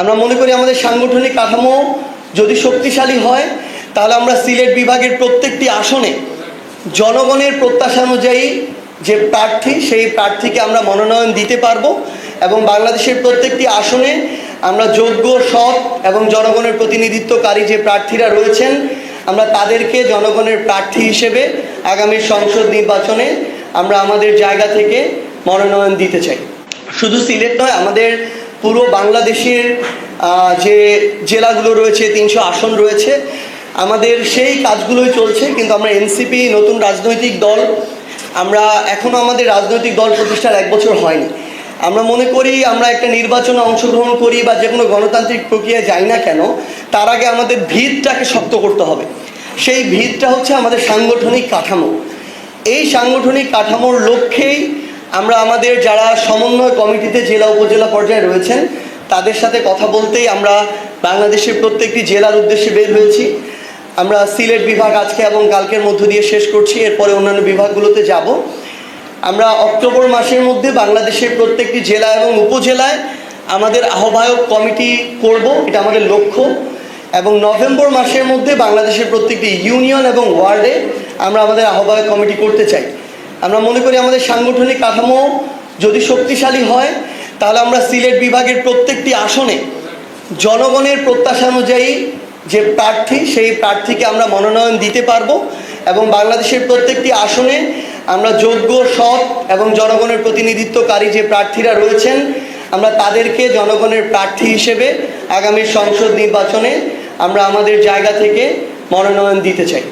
আমরা মনে করি আমাদের সাংগঠনিক কাঠামো যদি শক্তিশালী হয়, তাহলে আমরা সিলেট বিভাগের প্রত্যেকটি আসনে জনগণের প্রত্যাশা অনুযায়ী যে প্রার্থী, সেই প্রার্থীকে আমরা মনোনয়ন দিতে পারব এবং বাংলাদেশের প্রত্যেকটি আসনে আমরা যোগ্য, সৎ এবং জনগণের প্রতিনিধিত্বকারী যে প্রার্থীরা রয়েছেন, আমরা তাদেরকে জনগণের প্রার্থী হিসেবে আগামী সংসদ নির্বাচনে আমরা আমাদের জায়গা থেকে মনোনয়ন দিতে চাই। শুধু সিলেট নয়, আমাদের পুরো বাংলাদেশের যে জেলাগুলো রয়েছে, তিনশো আসন রয়েছে, আমাদের সেই কাজগুলোই চলছে, কিন্তু আমরা এনসিপি, নতুন রাজনৈতিক দল, আমরা এখনও আমাদের রাজনৈতিক দল প্রতিষ্ঠার এক বছর হয়নি। আমরা মনে করি আমরা একটা নির্বাচনে অংশগ্রহণ করি বা যে কোনো গণতান্ত্রিক প্রক্রিয়ায় যাই না কেন, তার আগে আমাদের ভিতটাকে শক্ত করতে হবে। সেই ভিতটা হচ্ছে আমাদের সাংগঠনিক কাঠামো। এই সাংগঠনিক কাঠামোর লক্ষ্যেই আমরা আমাদের যারা সমন্বয় কমিটিতে জেলা উপজেলা পর্যায়ে রয়েছেন, তাদের সাথে কথা বলতেই আমরা বাংলাদেশের প্রত্যেকটি জেলার উদ্দেশ্যে বের হয়েছি। আমরা সিলেট বিভাগ আজকে এবং কালকের মধ্য দিয়ে শেষ করছি, এরপরে অন্যান্য বিভাগগুলোতে যাব। আমরা অক্টোবর মাসের মধ্যে বাংলাদেশের প্রত্যেকটি জেলা এবং উপজেলায় আমাদের আহ্বায়ক কমিটি করব, এটা আমাদের লক্ষ্য। এবং নভেম্বর মাসের মধ্যে বাংলাদেশের প্রত্যেকটি ইউনিয়ন এবং ওয়ার্ডে আমরা আমাদের আহ্বায়ক কমিটি করতে চাই। আমরা মনে করি আমাদের সাংগঠনিক কাঠামো যদি শক্তিশালী হয়, তাহলে আমরা সিলেট বিভাগের প্রত্যেকটি আসনে জনগণের প্রত্যাশা অনুযায়ী যে প্রার্থী, সেই প্রার্থীকে আমরা মনোনয়ন দিতে পারব এবং বাংলাদেশের প্রত্যেকটি আসনে আমরা যোগ্য, সৎ এবং জনগণের প্রতিনিধিত্বকারী যে প্রার্থীরা রয়েছেন, আমরা তাদেরকে জনগণের প্রার্থী হিসেবে আগামী সংসদ নির্বাচনে আমরা আমাদের জায়গা থেকে মনোনয়ন দিতে চাই।